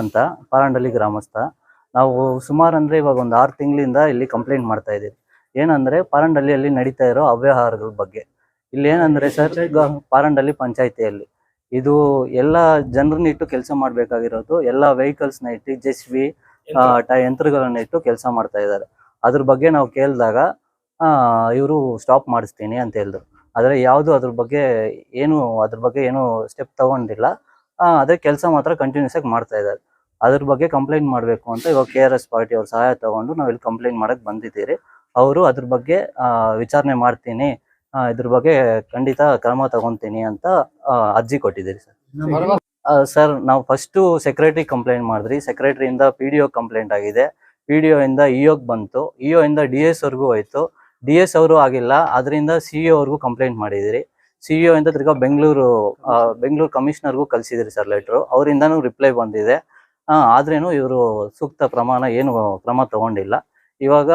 ಅಂತ ಪಾರಂಡಳ್ಳಿ ಗ್ರಾಮಸ್ಥ. ನಾವು ಸುಮಾರು ಅಂದರೆ ಇವಾಗ ಒಂದು ಆರು ತಿಂಗಳಿಂದ ಇಲ್ಲಿ ಕಂಪ್ಲೇಂಟ್ ಮಾಡ್ತಾ ಇದ್ದೀವಿ. ಏನಂದ್ರೆ ಪಾರಂಡಳ್ಳಿಯಲ್ಲಿ ನಡೀತಾ ಇರೋ ಅವ್ಯವಹಾರಗಳ ಬಗ್ಗೆ. ಇಲ್ಲಿ ಏನಂದ್ರೆ ಸರ್ ಪಾರಂಡಲ್ಲಿ ಪಂಚಾಯಿತಿಯಲ್ಲಿ ಇದು ಎಲ್ಲ ಜನರನ್ನ ಇಟ್ಟು ಕೆಲಸ ಮಾಡಬೇಕಾಗಿರೋದು ಎಲ್ಲ ವೆಹಿಕಲ್ಸ್ನ ಇಟ್ಟು ಜೆ ಸಿ ಬಿ ಯಂತ್ರಗಳನ್ನ ಇಟ್ಟು ಕೆಲಸ ಮಾಡ್ತಾ ಇದ್ದಾರೆ. ಅದ್ರ ಬಗ್ಗೆ ನಾವು ಕೇಳಿದಾಗ ಇವರು ಸ್ಟಾಪ್ ಮಾಡಿಸ್ತೀನಿ ಅಂತ ಹೇಳಿದ್ರು. ಆದರೆ ಯಾವುದು ಅದ್ರ ಬಗ್ಗೆ ಏನು ಅದ್ರ ಬಗ್ಗೆ ಏನು ಸ್ಟೆಪ್ ತಗೊಂಡಿಲ್ಲ. ಅದೇ ಕೆಲಸ ಮಾತ್ರ ಕಂಟಿನ್ಯೂಸ್ ಆಗಿ ಮಾಡ್ತಾ ಇದ್ದಾರೆ. ಅದ್ರ ಬಗ್ಗೆ ಕಂಪ್ಲೇಂಟ್ ಮಾಡಬೇಕು ಅಂತ ಇವಾಗ ಕೆ ಆರ್ ಎಸ್ ಪಾರ್ಟಿ ಅವ್ರ ಸಹಾಯ ತಗೊಂಡು ನಾವಿಲ್ಲಿ ಕಂಪ್ಲೇಂಟ್ ಮಾಡಕ್ಕೆ ಬಂದಿದ್ದೀರಿ. ಅವರು ಅದ್ರ ಬಗ್ಗೆ ವಿಚಾರಣೆ ಮಾಡ್ತೀನಿ. ಇದ್ರ ಬಗ್ಗೆ ಖಂಡಿತ ಕ್ರಮ ತಗೊಂತೀನಿ ಅಂತ ಅರ್ಜಿ ಕೊಟ್ಟಿದ್ದೀರಿ ಸರ್. ಸರ್, ನಾವು ಫಸ್ಟು ಸೆಕ್ರೆಟರಿ ಕಂಪ್ಲೇಂಟ್ ಮಾಡಿದ್ರಿ. ಸೆಕ್ರೆಟರಿಯಿಂದ ಪಿ ಡಿ ಒ ಕಂಪ್ಲೇಂಟ್ ಆಗಿದೆ. ಪಿ ಡಿ ಒ ಇಂದ ಒಗೆ ಬಂತು. ಇಒ ಇಂದ ಡಿ ಎಸ್ ಅವ್ರಿಗೂ ಹೋಯ್ತು. ಡಿ ಎಸ್ ಅವರು ಆಗಿಲ್ಲ. ಅದರಿಂದ ಸಿ ಇ ಅವ್ರಿಗೂ ಕಂಪ್ಲೇಂಟ್ ಮಾಡಿದಿರಿ ಸಿ ಇ ಇಂದ ತಿರ್ಗಾ ಬೆಂಗಳೂರು ಬೆಂಗಳೂರು ಕಮಿಷನರ್ಗೂ ಕಳಿಸಿದ್ರಿ ಸರ್ ಲೆಟ್ರು. ಅವರಿಂದನೂ ರಿಪ್ಲೈ ಬಂದಿದೆ. ಆದ್ರೇನು ಇವರು ಸೂಕ್ತ ಪ್ರಮಾಣ ಏನು ಕ್ರಮ ತಗೊಂಡಿಲ್ಲ. ಇವಾಗ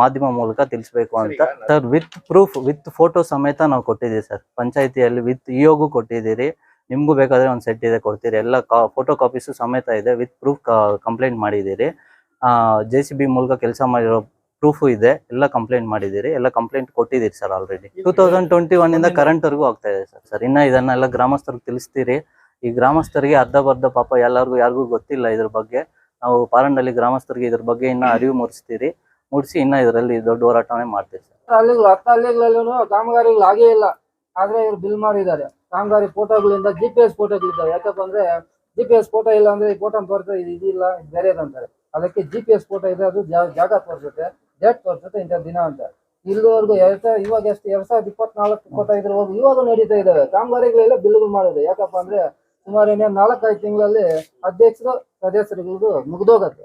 ಮಾಧ್ಯಮ ಮೂಲಕ ತಿಳಿಸ್ಬೇಕು ಅಂತ. Sir with proof with photo ಸಮೇತ ನಾವು ಕೊಟ್ಟಿದ್ದೀವಿ ಸರ್. ಪಂಚಾಯತಿಯಲ್ಲಿ ವಿತ್ ಇಯೋಗೂ ಕೊಟ್ಟಿದ್ದೀರಿ. ನಿಮ್ಗೂ ಬೇಕಾದ್ರೆ ಒಂದು ಸೆಟ್ ಇದೆ ಕೊಡ್ತೀರಿ. ಎಲ್ಲ ಫೋಟೋ ಕಾಪೀಸು ಸಮೇತ ಇದೆ. ವಿತ್ ಪ್ರೂಫ್ ಕಂಪ್ಲೇಂಟ್ ಮಾಡಿದ್ದೀರಿ. ಜೆ ಸಿ ಬಿ ಮೂಲಕ ಕೆಲಸ ಮಾಡಿರೋ ಪ್ರೂಫು ಇದೆ ಎಲ್ಲ ಕಂಪ್ಲೇಂಟ್ ಮಾಡಿದ್ದೀರಿ ಎಲ್ಲ ಕಂಪ್ಲೇಂಟ್ ಕೊಟ್ಟಿದ್ದೀರಿ sir already two thousand twenty one ಇಂದ ಕರೆಂಟ್ ವರ್ಗೂ ಆಗ್ತಾ ಇದೆ ಸರ್ ಸರ್ ಇನ್ನ ಇದನ್ನೆಲ್ಲ ಗ್ರಾಮಸ್ಥರಿಗೆ ತಿಳಿಸ್ತೀರಿ. ಈ ಗ್ರಾಮಸ್ಥರಿಗೆ ಅರ್ಧ ಬರ್ಧ ಪಾಪ ಎಲ್ಲರಿಗೂ ಯಾರಿಗೂ ಗೊತ್ತಿಲ್ಲ ಇದ್ರ ಬಗ್ಗೆ. ನಾವು ಪಾರಂಡಲ್ಲಿ ಗ್ರಾಮಸ್ಥರಿಗೆ ಇದ್ರ ಬಗ್ಗೆ ಇನ್ನ ಅರಿವು ಮೂಡಿಸ್ತೀರಿ. ಮೂಡಿಸಿ ಇನ್ನ ಇದರಲ್ಲಿ ದೊಡ್ಡ ಹೋರಾಟನೇ ಮಾಡ್ತೀವಿ ಸರ್ ಹತ್ತು ಹಳ್ಳಿಗಳಲ್ಲೂ ಕಾಮಗಾರಿಗಳು ಆಗೇ ಇಲ್ಲ. ಆದ್ರೆ ಇವ್ರು ಬಿಲ್ ಮಾಡಿದ್ದಾರೆ. ಕಾಮಗಾರಿ ಫೋಟೋಗಳಿಂದ ಜಿ ಪಿ ಎಸ್ ಫೋಟೋಗಳಿದ್ದಾವೆ ಯಾಕಪ್ಪ ಅಂದ್ರೆ ಜಿ ಪಿ ಎಸ್ ಫೋಟೋ ಇಲ್ಲ ಅಂದ್ರೆ ಈ ಫೋಟೋ ತೋರಿಸ್ತಾ ಇದು ಇದಿಲ್ಲ ಇದು ಬೇರೆದಂತಾರೆ ಅದಕ್ಕೆ ಜಿ ಪಿ ಎಸ್ ಫೋಟೋ ಇದೆ ಅದು ಜಾಗ ತೋರಿಸುತ್ತೆ. ಡೇಟ್ ತೋರಿಸುತ್ತೆ ಇಂಥ ದಿನ ಅಂತ. ಇಲ್ಲಿವರೆಗೂ ಎರಡ್ ಸಾವಿರ, ಇವಾಗ ಎಷ್ಟು, ಎರಡ್ ಸಾವಿರದ ಇಪ್ಪತ್ನಾಲ್ಕು ಇಪ್ಪತ್ತೈದರವರೆಗೂ ಇವಾಗ ನಡೀತಾ ಇದ್ದಾವೆ ಕಾಮಗಾರಿಗಳೆಲ್ಲ ಬಿಲ್ಗಳು ಮಾಡಿದೆ. ಯಾಕಪ್ಪ ಅಂದ್ರೆ ಸುಮಾರು ಇನ್ನೇನು ನಾಲ್ಕೈದು ತಿಂಗಳಲ್ಲಿ ಅಧ್ಯಕ್ಷರು ಸದಸ್ಯರುಗಳಿಗೂ ಮುಗ್ದೋಗತ್ತೆ.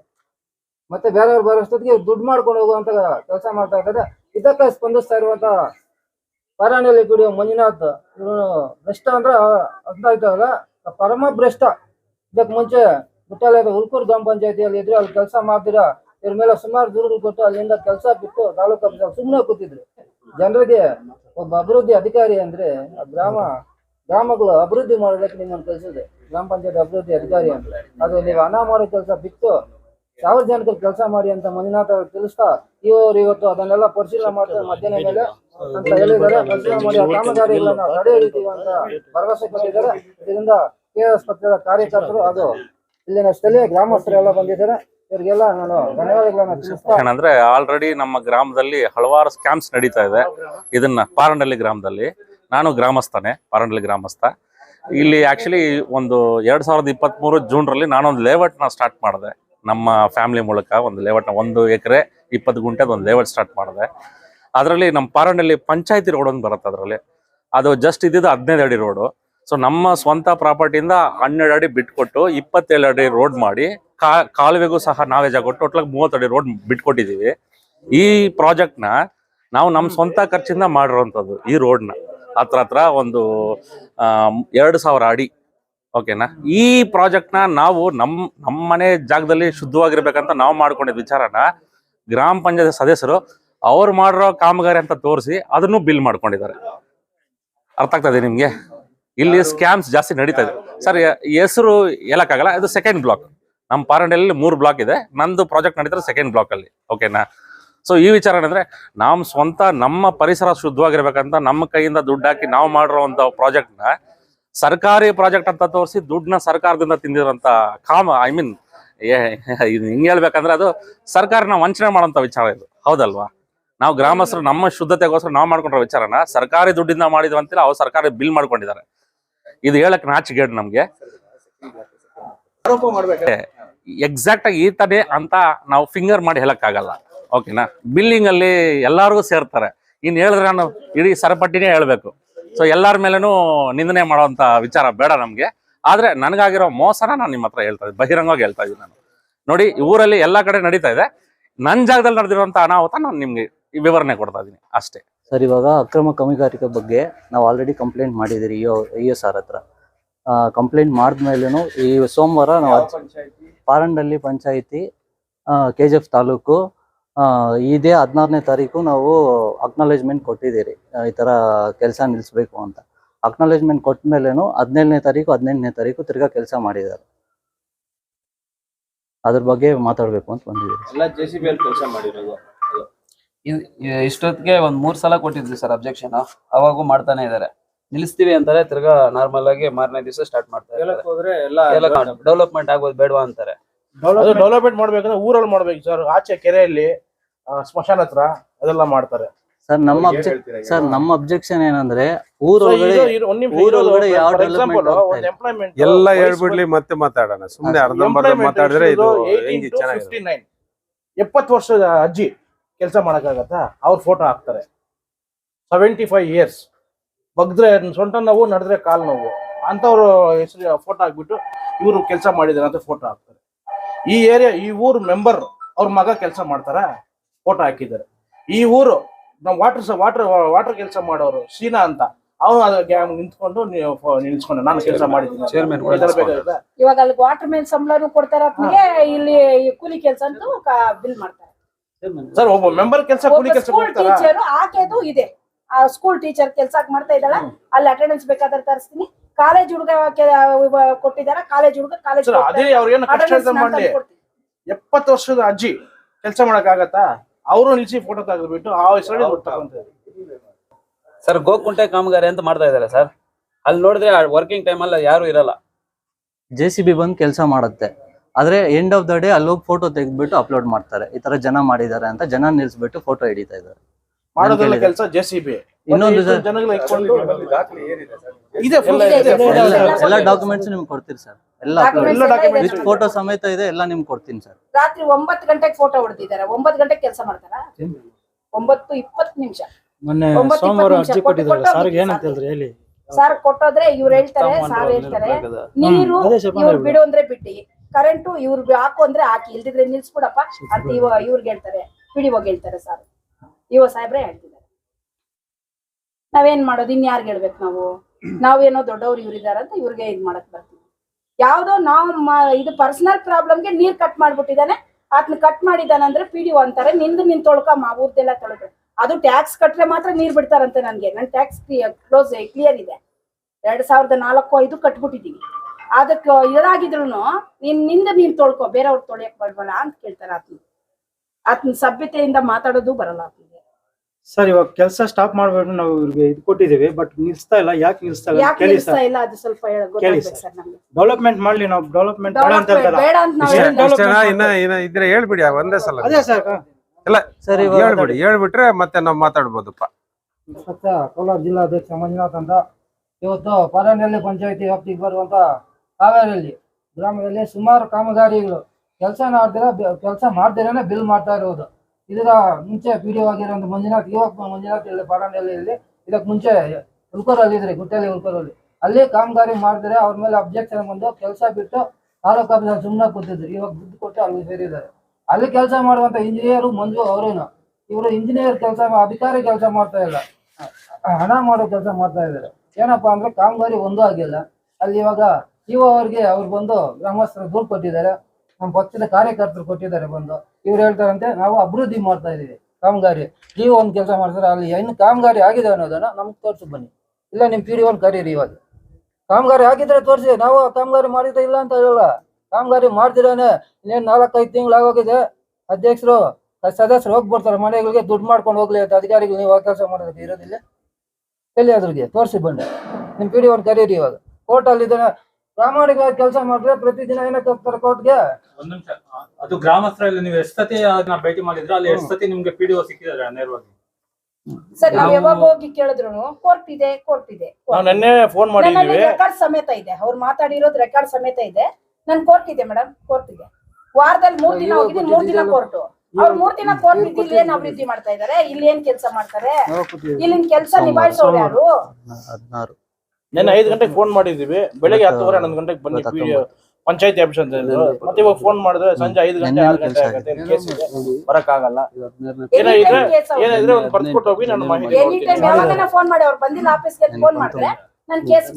ಮತ್ತೆ ಬೇರೆಯವ್ರು ಬರೋಷ್ಟೊತ್ತಿಗೆ ದುಡ್ಡು ಮಾಡ್ಕೊಂಡು ಹೋಗುವಂತ ಕೆಲಸ ಮಾಡ್ತಾ ಇದ್ದಾರೆ. ಇದಕ್ಕೆ ಸ್ಪಂದಿಸ್ತಾ ಇರುವಂತ ಪರಾಣಿಯಲ್ಲಿ ಕುಡಿಯೋ ಮಂಜುನಾಥ್ ಇವನು ಭ್ರಷ್ಟ ಅಂದ್ರೆ ಅಂತ ಇದ್ದಾವಲ್ಲ ಪರಮ ಭ್ರಷ್ಟ ಇದಕ್ಕೆ ಮುಂಚೆ ಮುಟ್ಟಾಲಯದ ಉಲ್ಕೂರು ಗ್ರಾಮ ಪಂಚಾಯತಿಯಲ್ಲಿ ಇದ್ರೆ ಅಲ್ಲಿ ಕೆಲಸ ಮಾಡ್ತೀರಾ? ಇವ್ರ ಮೇಲೆ ಸುಮಾರು ದೂರುಗಳು ಕೊಟ್ಟು ಅಲ್ಲಿಂದ ಕೆಲಸ ಬಿಟ್ಟು ತಾಲೂಕು ಆಫೀಸಲ್ಲಿ ಸುಮ್ಮನೆ ಕೂತಿದ್ರು. ಜನರಿಗೆ ಒಬ್ಬ ಅಭಿವೃದ್ಧಿ ಅಧಿಕಾರಿ ಅಂದ್ರೆ ಆ ಗ್ರಾಮ, ಗ್ರಾಮಗಳು ಅಭಿವೃದ್ಧಿ ಮಾಡೋದಕ್ಕೆ ನಿಮ್ಮನ್ನು ಕಳಿಸಿದೆ. ಗ್ರಾಮ ಪಂಚಾಯತ್ ಅಭಿವೃದ್ಧಿ ಅಧಿಕಾರಿ ಅಂತ. ಅದು ನೀವು ಹಣ ಮಾಡೋ ಕೆಲಸ ಬಿಟ್ಟು ಸಾವಿರ ಜನಕ್ಕೆ ಕೆಲಸ ಮಾಡಿ ಅಂತ ಮಂಜುನಾಥ್ ಅವ್ರು ತಿಳಿಸ್ತಾ, ಇವರು ಇವತ್ತು ಅದನ್ನೆಲ್ಲ ಪರಿಶೀಲನೆ ಮಾಡ್ತಾರೆ ಮಧ್ಯಾಹ್ನ ಮೇಲೆ ಅಂತ ಹೇಳಿದ್ದಾರೆ. ಪರಿಶೀಲನೆ ಮಾಡಿ ಆ ಕಾಮಗಾರಿಗಳನ್ನ ತಡೆ ಹಿಡಿತೀವಿ ಅಂತ ಭರವಸೆ ಕೊಟ್ಟಿದ್ದಾರೆ. ಇದರಿಂದ ಕೆ ಪಕ್ಷದ ಕಾರ್ಯಕರ್ತರು ಅದು ಇಲ್ಲಿನ ಸ್ಥಳೀಯ ಗ್ರಾಮಸ್ಥರೆಲ್ಲ ಬಂದಿದ್ದಾರೆ. ಏನಂದ್ರೆ ಆಲ್ರೆಡಿ ನಮ್ಮ ಗ್ರಾಮದಲ್ಲಿ ಹಲವಾರು ಸ್ಕ್ಯಾಮ್ಸ್ ನಡೀತಾ ಇದೆ. ಇದನ್ನ ಪಾರಂಡಳ್ಳಿ ಗ್ರಾಮದಲ್ಲಿ. ನಾನು ಗ್ರಾಮಸ್ಥನೇ ಪಾರಂಡಳ್ಳಿ ಗ್ರಾಮಸ್ಥ. ಇಲ್ಲಿ ಆಕ್ಚುಲಿ ಒಂದು ಎರಡ್ ಸಾವಿರದ ಇಪ್ಪತ್ತ್ ಮೂರು ಜೂನ್ರಲ್ಲಿ ನಾನೊಂದು ಲೇಔಟ್ನ ಸ್ಟಾರ್ಟ್ ಮಾಡಿದೆ. ನಮ್ಮ ಫ್ಯಾಮಿಲಿ ಮೂಲಕ ಒಂದು ಲೇಔಟ್ನ ಒಂದು ಎಕರೆ, ಇಪ್ಪತ್ತು ಗುಂಟೆದ ಒಂದು ಲೇಔಟ್ ಸ್ಟಾರ್ಟ್ ಮಾಡಿದೆ. ಅದರಲ್ಲಿ ನಮ್ಮ ಪಾರಂಡಳ್ಳಿ ಪಂಚಾಯತಿ ರೋಡ್ ಒಂದು ಬರುತ್ತೆ ಅದರಲ್ಲಿ. ಅದು ಜಸ್ಟ್ ಇದ್ದಿದ್ದು ಹದಿನೈದು ಅಡಿ ರೋಡು ಸೊ ನಮ್ಮ ಸ್ವಂತ ಪ್ರಾಪರ್ಟಿಯಿಂದ ಹನ್ನೆರಡು ಅಡಿ ಬಿಟ್ಕೊಟ್ಟು ಇಪ್ಪತ್ತೇಳು ಅಡಿ ರೋಡ್ ಮಾಡಿ ಕಾಲುವೆಗೂ ಸಹ ನಾವೇ ಜಾಗ ಕೊಟ್ಟು ಒಟ್ಲಾಗ ಮೂವತ್ತು ಅಡಿ ರೋಡ್ ಬಿಟ್ಕೊಟ್ಟಿದ್ದೀವಿ ಈ ಪ್ರಾಜೆಕ್ಟ್ನ ನಾವು ನಮ್ಮ ಸ್ವಂತ ಖರ್ಚಿಂದ ಮಾಡಿರೋವಂಥದ್ದು ಈ ರೋಡ್ನ. ಹತ್ರ ಹತ್ರ ಒಂದು ಎರಡು ಸಾವಿರ ಅಡಿ ಓಕೆನಾ ಈ ಪ್ರಾಜೆಕ್ಟ್ನ ನಾವು ನಮ್ ನಮ್ಮ ಮನೆ ಜಾಗದಲ್ಲಿ ಶುದ್ಧವಾಗಿರ್ಬೇಕಂತ ನಾವು ಮಾಡ್ಕೊಂಡಿದ್ದ ವಿಚಾರನ ಗ್ರಾಮ ಪಂಚಾಯತ್ ಸದಸ್ಯರು ಅವ್ರು ಮಾಡಿರೋ ಕಾಮಗಾರಿ ಅಂತ ತೋರಿಸಿ ಅದನ್ನು ಬಿಲ್ ಮಾಡ್ಕೊಂಡಿದ್ದಾರೆ. ಅರ್ಥ ಆಗ್ತದೆ ನಿಮ್ಗೆ? ಇಲ್ಲಿ ಸ್ಕ್ಯಾಮ್ಸ್ ಜಾಸ್ತಿ ನಡೀತಾ ಇದೆ. ಸರ್ ಹೆಸರು ಹೇಳಕ್ಕಾಗಲ್ಲ ಇದು ಸೆಕೆಂಡ್ ಬ್ಲಾಕ್ ನಮ್ಮ ಪಾರಂಡಲ್ಲಿ ಮೂರು ಬ್ಲಾಕ್ ಇದೆ. ನಂದು ಪ್ರಾಜೆಕ್ಟ್ ನಡೀತಾರೆ ಸೆಕೆಂಡ್ ಬ್ಲಾಕ್ ಅಲ್ಲಿ ಓಕೆನಾ ಸೊ ಈ ವಿಚಾರ ಏನಂದ್ರೆ ನಮ್ಮ ಸ್ವಂತ ನಮ್ಮ ಪರಿಸರ ಶುದ್ಧವಾಗಿರ್ಬೇಕಂತ ನಮ್ಮ ಕೈಯಿಂದ ದುಡ್ಡು ಹಾಕಿ ನಾವು ಮಾಡಿರುವಂತ ಪ್ರಾಜೆಕ್ಟ್ನ ಸರ್ಕಾರಿ ಪ್ರಾಜೆಕ್ಟ್ ಅಂತ ತೋರಿಸಿ ದುಡ್ಡನ್ನ ಸರ್ಕಾರದಿಂದ ತಿಂದಿರೋಂಥ ಕಾಮ ಐ ಮೀನ್ ಇದು ಹಿಂಗೆ ಹೇಳ್ಬೇಕಂದ್ರೆ ಅದು ಸರ್ಕಾರನ ವಂಚನೆ ಮಾಡೋಂಥ ವಿಚಾರ ಇದು. ಹೌದಲ್ವಾ? ನಾವು ಗ್ರಾಮಸ್ಥರು ನಮ್ಮ ಶುದ್ಧತೆಗೋಸ್ಕರ ನಾವು ಮಾಡ್ಕೊಂಡಿರೋ ವಿಚಾರನ ಸರ್ಕಾರಿ ದುಡ್ಡಿಂದ ಮಾಡಿದ್ವಂತಿಲ್ಲ ಅವ್ರು ಸರ್ಕಾರಿ ಬಿಲ್ ಮಾಡ್ಕೊಂಡಿದ್ದಾರೆ. ಇದು ಹೇಳಕ್ ನಾಚಿಗೇಡ್ ನಮ್ಗೆ. ಆರೋಪ ಮಾಡ್ಬೇಕು? ಎಕ್ಸಾಕ್ಟ್ ಆಗಿ ಈ ತಡೆ ಅಂತ ನಾವು ಫಿಂಗರ್ ಮಾಡಿ ಹೇಳಕ್ಕಾಗಲ್ಲ. ಓಕೆನಾ ಬಿಲ್ಲಿಂಗ್ ಅಲ್ಲಿ ಎಲ್ಲಾರ್ಗೂ ಸೇರ್ತಾರೆ. ಇನ್ ಹೇಳಿದ್ರೆ ನಾನು ಇಡೀ ಸರಪಟ್ಟಿನೇ ಹೇಳ್ಬೇಕು. ಸೊ ಎಲ್ಲಾರ ಮೇಲೇನು ನಿಂದನೆ ಮಾಡುವಂತ ವಿಚಾರ ಬೇಡ ನಮ್ಗೆ. ಆದ್ರೆ ನನಗಾಗಿರೋ ಮೋಸನ ನಾನು ನಿಮ್ಮ ಹತ್ರ ಹೇಳ್ತಾ ಇದ್ದೀನಿ ಬಹಿರಂಗವಾಗಿ ಹೇಳ್ತಾ ಇದ್ದೀನಿ ನಾನು. ನೋಡಿ ಊರಲ್ಲಿ ಎಲ್ಲಾ ಕಡೆ ನಡೀತಾ ಇದೆ. ನನ್ನ ಜಾಗದಲ್ಲಿ ನಡೆದಿರುವಂತ ಅನಾಹುತ ನಾನು ನಿಮ್ಗೆ ವಿವರಣೆ ಕೊಡ್ತಾ ಇದ್ದೀನಿ. ಅಷ್ಟೇ. ಸರ್ ಇವಾಗ ಅಕ್ರಮ ಕಮಿಗಾರಿಕೆ ಬಗ್ಗೆ ನಾವು ಆಲ್ರೆಡಿ ಕಂಪ್ಲೇಂಟ್ ಮಾಡಿದ್ದೀರಿ ಇ ಎಸ್ ಆರ್ ಹತ್ರ. ಕಂಪ್ಲೇಂಟ್ ಮಾಡಿದ್ಮೇಲೂ ಈ ಸೋಮವಾರ ನಾವು Parandalli panchayat K G F taluk ಇದೇ ಹದಿನಾರನೇ ತಾರೀಕು ನಾವು ಅಕ್ನಾಲೇಜ್ಮೆಂಟ್ ಕೊಟ್ಟಿದ್ದೀರಿ. ಈ ಥರ ಕೆಲಸ ನಿಲ್ಲಿಸ್ಬೇಕು ಅಂತ. ಅಕ್ನಾಲೇಜ್ಮೆಂಟ್ ಕೊಟ್ಟ ಮೇಲೇನು ಹದಿನೇಳನೇ ತಾರೀಕು, ಹದಿನೆಂಟನೇ ತಾರೀಕು ತಿರ್ಗಾ ಕೆಲಸ ಮಾಡಿದ್ದಾರೆ. ಅದ್ರ ಬಗ್ಗೆ ಮಾತಾಡಬೇಕು ಅಂತ ಬಂದಿದ್ದೀವಿ ಎಲ್ಲ ಜೆ ಕೆಲಸ ಮಾಡಿರೋದು. ಇಷ್ಟೊತ್ತಿಗೆ ಒಂದ್ ಮೂರ್ ಸಲ ಕೊಟ್ಟಿದ್ವಿ ಸರ್ ಅಬ್ಜೆಕ್ಷನ್ ಅವಾಗೂ ಮಾಡ್ತಾನೆ ಇದಾರೆ. ನಿಲ್ಲಿಸ್ತೀವಿ ಅಂತಾರೆ ತಿರ್ಗಾ ನಾರ್ಮಲ್ ಆಗಿ ಮಾರನೇ ದಿವಸ ಸ್ಟಾರ್ಟ್ ಮಾಡ್ತಾರೆ ಡೆವಲಪ್ಮೆಂಟ್ ಆಗೋದು ಬೇಡವಾ ಅಂತಾರೆ. ಡೆವಲಪ್ಮೆಂಟ್ ಮಾಡ್ಬೇಕಂದ್ರೆ ಊರಲ್ಲಿ ಮಾಡ್ಬೇಕು ಸರ್ ಆಚೆ ಕೆರೆಯಲ್ಲಿ ಸ್ಮಶಾನ ಹತ್ರ ಅದೆಲ್ಲ ಮಾಡ್ತಾರೆ. ಸರ್ ನಮ್ಮ? ಸರ್ ನಮ್ಮ ಅಬ್ಜೆಕ್ಷನ್ ಏನಂದ್ರೆ ಊರೊಳಗಡೆ ಎಲ್ಲ ಹೇಳ್ಬಿಡ್ಲಿ ಮತ್ತೆ ಮಾತಾಡೋಣ. ಸುಮ್ನೆ ಅರ್ಧ ಅರ್ಧಂಬರ್ಧ ಮಾತಾಡಿದ್ರೆ ಇದು ಎಷ್ಟು 18 ಹೆಂಗಿ to ಚೆನ್ನಾಗಿದೆ 59. ಎಪ್ಪತ್ತು ವರ್ಷದ ಅಜ್ಜಿ. ಕೆಲಸ ಮಾಡೋಕ್ಕಾಗತ್ತಾ? ಅವ್ರ ಫೋಟೋ ಹಾಕ್ತಾರೆ. ಸೆವೆಂಟಿ ಫೈವ್ ಇಯರ್ಸ್ ಬಗ್ದ್ರೆ ಸೊಂಟ ನೋವು ನಡೆದ್ರೆ ಕಾಲು ನೋವು. ಅಂಥವ್ರು ಹೆಸರು ಫೋಟೋ ಹಾಕ್ಬಿಟ್ಟು ಇವರು ಕೆಲಸ ಮಾಡಿದ್ದಾರೆ ಅಂತ ಫೋಟೋ ಹಾಕ್ತಾರೆ. ಈ ಏರಿಯಾ ಈ ಊರು ಮೆಂಬರ್ ಅವ್ರ ಮಗ ಕೆಲಸ ಮಾಡ್ತಾರ? ಫೋಟೋ ಹಾಕಿದ್ದಾರೆ. ಈ ಊರು ನಾವು ವಾಟರ್ ವಾಟರ್ ವಾಟರ್ ಕೆಲಸ ಮಾಡೋರು ಶೀನಾ ಅಂತ. ಅವನು ಗ್ಯಾಮ್ ನಿಂತ್ಕೊಂಡು ನಿಲ್ಸ್ಕೊಂಡು. ನಾನು ಕೆಲಸ ಮಾಡಿದ್ದೀನಿ? ಇವಾಗ ಅಲ್ಲಿ ವಾಟರ್ ಮ್ಯಾನ್ ಸಂಬಳನು ಕೊಡ್ತಾರ ಇಲ್ಲಿ ಈ ಕೂಲಿ ಕೆಲಸ ಅಂತೂ ಬಿಲ್ ಮಾಡ್ತಾರೆ. ಸರ್ ಒಬ್ಬ ಮೆಂಬರ್ ಕೆಲಸ ಕೂಲಿ ಕೆಲಸ ಸ್ಕೂಲ್ ಟೀಚರ್ ಆಕೆದು ಇದೆ. ಆ ಸ್ಕೂಲ್ ಟೀಚರ್ ಕೆಲಸ ಮಾಡ್ತಾ ಇದ್ದಾಳ. ಅಲ್ಲಿ ಅಟೆಂಡೆನ್ಸ್ ಬೇಕಾದ್ರೆ ತರಿಸ್ತೀನಿ. ಕಾಲೇಜ್ ಹುಡುಗ ಕೊಟ್ಟಿದಾರ ಕಾಲೇಜ್ ಹುಡುಗ ಕಾಲೇಜ್ ಸರ್ ಅದೇ ಅವ್ರೇನು ಕಷ್ಟ ಮಾಡ್ಲಿ. ಎಪ್ಪತ್ತು ವರ್ಷದ ಅಜ್ಜಿ ಕೆಲಸ ಮಾಡಕ್ ಆಗತ್ತಾ ಅವರು ನಿಲ್ಸಿ ಫೋಟೋ ತೆಗೆದ್ಬಿಟ್ಟು ಆ ಹೆಸರಲ್ಲಿ ಸರ್ ಗೋಕುಂಟೆ ಕಾಮಗಾರಿ ಅಂತ ಮಾಡ್ತಾ ಇದಾರೆ ಸರ್. ಅಲ್ಲಿ ನೋಡಿದ್ರೆ ವರ್ಕಿಂಗ್ ಟೈಮ್ ಅಲ್ಲಿ ಯಾರು ಇರಲ್ಲ. ಜೆ ಸಿ ಬಿ ಬಂದು ಕೆಲಸ ಮಾಡುತ್ತೆ. ಆದ್ರೆ ಎಂಡ್ ಆಫ್ ದ ಡೇ ಅಲ್ಲಿ ಹೋಗಿ ಫೋಟೋ ತೆಗೆದ್ಬಿಟ್ಟು ಅಪ್ಲೋಡ್ ಮಾಡ್ತಾರೆ. ಈ ತರ ಜನ ಮಾಡಿದ್ದಾರೆ ಅಂತ ಜನ ನಿಲ್ಸ್ಬಿಟ್ಟು ಫೋಟೋ ಹಿಡಿತಾ ಇದ್ದಾರೆ. ಮಾಡೋದೆಲ್ಲ. ಕೆಲಸ ಜೆ ಸಿ ಬಿ ಇನ್ನೊಂದು. ಎಲ್ಲ ಡಾಕ್ಯುಮೆಂಟ್ಸ್ ನಿಮ್ಗೆ ಕೊಡ್ತೀರಿ ಸರ್. ಎಲ್ಲ ವಿತ್ ಫೋಟೋ ಸಮೇತ ಇದೆ ಎಲ್ಲ ನಿಮ್ಗೆ ಕೊಡ್ತೀನಿ ಸರ್. ರಾತ್ರಿ ಒಂಬತ್ತು ಗಂಟೆಗೆ ಫೋಟೋ ಹೊಡೆದಿದ್ದಾರೆ. ಒಂಬತ್ತು ಗಂಟೆಗೆ ಕೆಲಸ ಮಾಡ್ತಾರ? ಒಂಬತ್ತು ಇಪ್ಪತ್ತು ನಿಮಿಷ. ಮೊನ್ನೆ ಸೋಮವಾರ ಅರ್ಜಿ ಕೊಟ್ಟಿದ್ದಾರೆ ಕೊಟ್ಟು ಸಾರ್ಗೆ ಏನಂತ ಹೇಳಿದ್ರೆ ಹೇಳಿ? ಸರ್ ಕೊಟ್ಟೋದ್ರೆ ಇವ್ರು ಹೇಳ್ತಾರೆ ಸರ್ ಹೇಳ್ತಾರೆ ನೀರು ಇವ್ರು ಬಿಡು ಅಂದ್ರೆ ಬಿಟ್ಟಿ ಕರೆಂಟು ಇವ್ರಿಗೆ ಹಾಕು ಅಂದ್ರೆ ಹಾಕಿ ಇಲ್ದಿದ್ರೆ ನಿಲ್ಸ್ಬಿಡಪ್ಪ ಅಂತ ಇವ ಇವ್ರಿಗೆ ಹೇಳ್ತಾರೆ. ಪಿಡಿಒಗೆ ಹೇಳ್ತಾರೆ ಸರ್ ಇವ ಸಾಹೇಬ್ರೆ ಹೇಳ್ತಿದ್ದಾರೆ. ನಾವೇನ್ ಮಾಡೋದು? ಇನ್ಯಾರ್ಗ್ ಹೇಳ್ಬೇಕು ನಾವು? ನಾವೇನೋ ದೊಡ್ಡವ್ರು ಇವ್ರಿದಾರ ಅಂತ ಇವ್ರಿಗೆ ಇದ್ ಮಾಡಕ್ ಬರ್ತೀವಿ. ಯಾವ್ದೋ ನಾವು ಇದು ಪರ್ಸನಲ್ ಪ್ರಾಬ್ಲಮ್ಗೆ ನೀರ್ ಕಟ್ ಮಾಡ್ಬಿಟ್ಟಿದಾನೆ ಆತ್ನ ಕಟ್ ಮಾಡಿದಾನಂದ್ರೆ ಪಿ ಡಿ ಅಂತಾರೆ. ನಿಂದು ನಿನ್ ತೊಳ್ಕ ಮಾವೂರ್ದೆಲ್ಲ ತೊಳ್ಕ. ಅದು ಟ್ಯಾಕ್ಸ್ ಕಟ್ರೆ ಮಾತ್ರ ನೀರ್ ಬಿಡ್ತಾರಂತೆ ನನ್ಗೆ. ನನ್ ಟ್ಯಾಕ್ಸ್ ಕ್ಲೋಸ್ ಕ್ಲಿಯರ್ ಇದೆ. ಎರಡ್ ಸಾವಿರದ ನಾಲ್ಕು ಐದು ಕಟ್ಬಿಟ್ಟಿದೀನಿ ಅದಕ್ಕೆ ಇದಾಗಿದ್ರು ನಿನ್ನಿಂದ ನೀನ್ ತೊಳ್ಕೊ ಬೇರೆಯವ್ರು ತೊಳೆಯಕ್ ಬರ್ಬಲ್ಲ ಅಂತ ಕೇಳ್ತಾರೆ ಆತ್ನ ಆತನ ಸಭ್ಯತೆಯಿಂದ ಮಾತಾಡೋದು ಬರಲ್ಲ ಆತನಿಗೆ ಸರ್ ಇವಾಗ ಕೆಲಸ ಸ್ಟಾಪ್ ಮಾಡ್ಬೇಡ ನಾವು ಇವ್ರಿಗೆ ಇದು ಕೊಟ್ಟಿದ್ದೀವಿ ಬಟ್ ನಿಲ್ಸ್ತಾ ಇಲ್ಲ ಯಾಕೆ ನಿಲ್ಸ್ತಾ ಇಲ್ಲ ಯಾಕೆ ಕೇಳಿ ಇಲ್ಲ? ಅದು ಸ್ವಲ್ಪ ಹೇಳ ಕೇಳಿ ಗೊತ್ತಾಗ್ಬೇಕು ಸರ್. ಸರ್. ನಮ್ಗೆ. ಡೆವಲಪ್ಮೆಂಟ್ ಮಾಡ್ಲಿ ನಾವು ಡೆವಲಪ್ಮೆಂಟ್ ಬೇಡ ಅಂತ Development ಹೇಳ್ತಾರ? ಬೇಡ ಅಂತ ನಾವ್ ಇಷ್ಟೇ- ಹೇಳಿಲ್ಲ. ಇಷ್ಟೇನಾ ಇನ್ನ ಇನ್ನ ಇದ್ರೆ ಹೇಳ್ಬಿಡಿ ಒಂದೇ ಸಲ. ಅದೇ ಸರ್ ಸರ್ ಹೇಳ್ಬಿಡಿ ಹೇಳ್ಬಿಟ್ರೆ ಮತ್ತೆ ನಾವು ಮಾತಾಡ್ಬೋದಪ್ಪ. ಸತ್ಯ ಕೋಲಾರ ಜಿಲ್ಲಾಧ್ಯಕ್ಷ ಮಂಜುನಾಥ್ ಅಂತ ಇವತ್ತು ಪಾರಾನಹಳ್ಳಿ ಪಂಚಾಯತಿ ವ್ಯಾಪ್ತಿಗೆ ಬರುವಂತ ಕಾವೇರಿಯಲ್ಲಿ. ಗ್ರಾಮದಲ್ಲಿ ಸುಮಾರು ಕಾಮಗಾರಿಗಳು. ಕೆಲಸ ಮಾಡ್ದಿರ ಕೆಲಸ ಮಾಡ್ತೀರಾನೆ ಬಿಲ್ ಮಾಡ್ತಾ ಇರೋದು. ಇದರ ಮುಂಚೆ ಪಿ ಡಿ ಆಗಿರೋ ಮಂಜುನಾಥ್, ಯುವಕ ಮಂಜುನಾಥ್ ಇಲ್ಲಿ ಪಾರಾನಹಳ್ಳಿಯಲ್ಲಿ ಇದಕ್ಕೆ ಮುಂಚೆ ಉಳ್ಕೊರಲ್ಲಿ ಇದ್ರಿ ಗುಟ್ಟಲ್ಲಿ ಉಳ್ಕೊರಲ್ಲಿ ಅಲ್ಲಿ ಕಾಮಗಾರಿ ಮಾಡಿದ್ರೆ, ಅವ್ರ ಮೇಲೆ ಅಬ್ಜೆಕ್ಷನ್ ಬಂದು ಕೆಲಸ ಬಿಟ್ಟು ತಾಲೂಕು ಆಫೀಸಲ್ಲಿ ಸುಮ್ಮನೆ ಕೂತಿದ್ರು. ಇವಾಗ ದುಡ್ಡು ಕೊಟ್ಟು ಅಲ್ಲಿ ಸೇರಿದ್ದಾರೆ. ಅಲ್ಲಿ ಕೆಲಸ ಮಾಡುವಂತ ಇಂಜಿನಿಯರು ಮಂಜು ಅವರೇನು. ಇವರು ಇಂಜಿನಿಯರ್ ಕೆಲಸ ಅಧಿಕಾರಿ ಕೆಲಸ ಮಾಡ್ತಾ ಇಲ್ಲ. ಹಣ ಮಾಡೋ ಕೆಲಸ ಮಾಡ್ತಾ ಇದ್ದಾರೆ. ಏನಪ್ಪಾ ಅಂದ್ರೆ ಕಾಮಗಾರಿ ಒಂದೂ ಆಗಿಲ್ಲ. ಅಲ್ಲಿ ಇವಾಗ ಇವ ಅವ್ರಿಗೆ ಅವ್ರು ಬಂದು ಗ್ರಾಮಸ್ಥರು ದೂರು ಕೊಟ್ಟಿದ್ದಾರೆ. ನಮ್ಮ ಪಕ್ಷದ ಕಾರ್ಯಕರ್ತರು ಕೊಟ್ಟಿದ್ದಾರೆ ಬಂದು. ಇವ್ರು ಹೇಳ್ತಾರಂತೆ, ನಾವು ಅಭಿವೃದ್ಧಿ ಮಾಡ್ತಾ ಇದೀವಿ ಕಾಮಗಾರಿ. ನೀವು ಒಂದು ಕೆಲಸ ಮಾಡ್ತಾರೆ ಅಲ್ಲಿ ಏನು ಕಾಮಗಾರಿ ಆಗಿದೆ ಅನ್ನೋದನ್ನ ನಮ್ಗೆ ತೋರಿಸಿ ಬನ್ನಿ. ಇಲ್ಲ ನಿಮ್ ಪಿ ಡಿ ಒನ್ ಕರೀರಿ ಇವಾಗ. ಕಾಮಗಾರಿ ಆಗಿದ್ರೆ ತೋರಿಸಿ, ನಾವು ಕಾಮಗಾರಿ ಮಾಡಿದ್ರೆ ಇಲ್ಲ ಅಂತ ಹೇಳಲ್ಲ. ಕಾಮಗಾರಿ ಮಾಡ್ತಿರೋನೆ ಇನ್ನೇನು ನಾಲ್ಕೈದು ತಿಂಗಳು ಆಗೋಗಿದೆ. ಅಧ್ಯಕ್ಷರು, ಸದಸ್ಯರು ಹೋಗಿ ಬರ್ತಾರೆ ಮನೆಗಳಿಗೆ, ದುಡ್ಡು ಮಾಡ್ಕೊಂಡು ಹೋಗ್ಲಿ ಅಂತ ಅಧಿಕಾರಿಗಳು ನೀವು ಕೆಲಸ ಮಾಡೋದಕ್ಕೆ ಇರೋದಿಲ್ಲ. ಎಲ್ಲಿ ಅದ್ರಿಗೆ ತೋರಿಸಿ ಬನ್ನಿ. ನಿಮ್ ಪಿ ಡಿ ಒನ್ ಕರೀರಿ ಇವಾಗ. ಕೋರ್ಟ್ ಅಲ್ಲಿ ಇದನ್ನ ಪ್ರಾಮಾಣಿಕ ಕೆಲಸ ಮಾಡಿದ್ರೆ ಪ್ರತಿದಿನ ಏನಕ್ಕೆ ಹೋಗ್ತಾರೆ ಕೋರ್ಟ್ಗೆ ಒಂದ್ ನಿಮಿಷ. ಅದು ಗ್ರಾಮಸ್ಥರ ನೀವು ಎಷ್ಟು ಸತಿ ಅದನ್ನ ಭೇಟಿ ಮಾಡಿದ್ರೆ? ಅಲ್ಲಿ ಎಷ್ಟು ಸತಿ ನಿಮ್ಗೆ ಪಿಡಿಒ ಸಿಕ್ಕಿದ್ದಾರೆ ನೇರವಾಗಿ? ಸರ್ ನಾವ್ ಯಾವಾಗ ಹೋಗಿ ಕೇಳಿದ್ರು ಕೋರ್ಟ್ ಇದೆ ಕೋರ್ಟ್ ಇದೆ ನಾವು ನಿನ್ನೆ ಫೋನ್ ಮಾಡಿದೀವಿ. ರೆಕಾರ್ಡ್ ಸಮೇತ ಇದೆ. ಅವ್ರು ಮಾತಾಡಿರೋದು ರೆಕಾರ್ಡ್ ಸಮೇತ ಇದೆ. ನನ್ ಕೋರ್ಟ್ ಇದೆ ಮೇಡಮ್ ಕೋರ್ಟ್ ಇದೆ. ವಾರದಲ್ಲಿ ಮೂರ್ ದಿನ ಹೋಗಿದ್ದೀನಿ ಮೂರ್ ದಿನ ಕೋರ್ಟ್ ಅವ್ರು ಮೂರ್ ದಿನ ಕೋರ್ಟ್ ಇದೆ ಇಲ್ಲಿ ಏನ್ ಅಭಿವೃದ್ಧಿ ಮಾಡ್ತಾ ಇದಾರೆ? ಇಲ್ಲಿ ಏನ್ ಕೆಲಸ ಮಾಡ್ತಾರೆ? ಇಲ್ಲಿನ ಕೆಲಸ ನಿಭಾಯಿಸೋರು ಯಾರು? ಹದಿನಾರು. ನಿನ್ನೆ ಐದು ಗಂಟೆಗೆ ಫೋನ್ ಮಾಡಿದೀವಿ ಬೆಳಿಗ್ಗೆ ಹತ್ತುವರೆ ಹನ್ನೊಂದು ಗಂಟೆಗೆ ಬನ್ನಿ ಪಂಚಾಯತಿ ಆಫೀಸ್ ಅಂತ ಹೇಳಿದ್ರು. ಮತ್ತೆ ಇವಾಗ ಫೋನ್ ಮಾಡಿದ್ರೆ ಸಂಜೆ ಐದು ಗಂಟೆ ಆರು ಗಂಟೆ ಆಗುತ್ತೆ. ಕೇಸ್ ಆಗಲ್ಲ ಬರಕ್ಕಾಗಲ್ಲ. ಏನೇ ಒಂದು ಇದ್ರೆ case ಏನಿದ್ರೆ ಒಂದು ಬರ್ಕೊಟ್ಟು ಹೋಗಿ ನಾನು ಮಾಹಿತಿ ಫೋನ್ ಮಾಡಿ ಅವ್ರು ಬಂದಿಲ್ಲ ಆಫೀಸ್ಗೆ ಫೋನ್ ಮಾಡಿದ್ರೆ ನನ್ ಕೇಸ್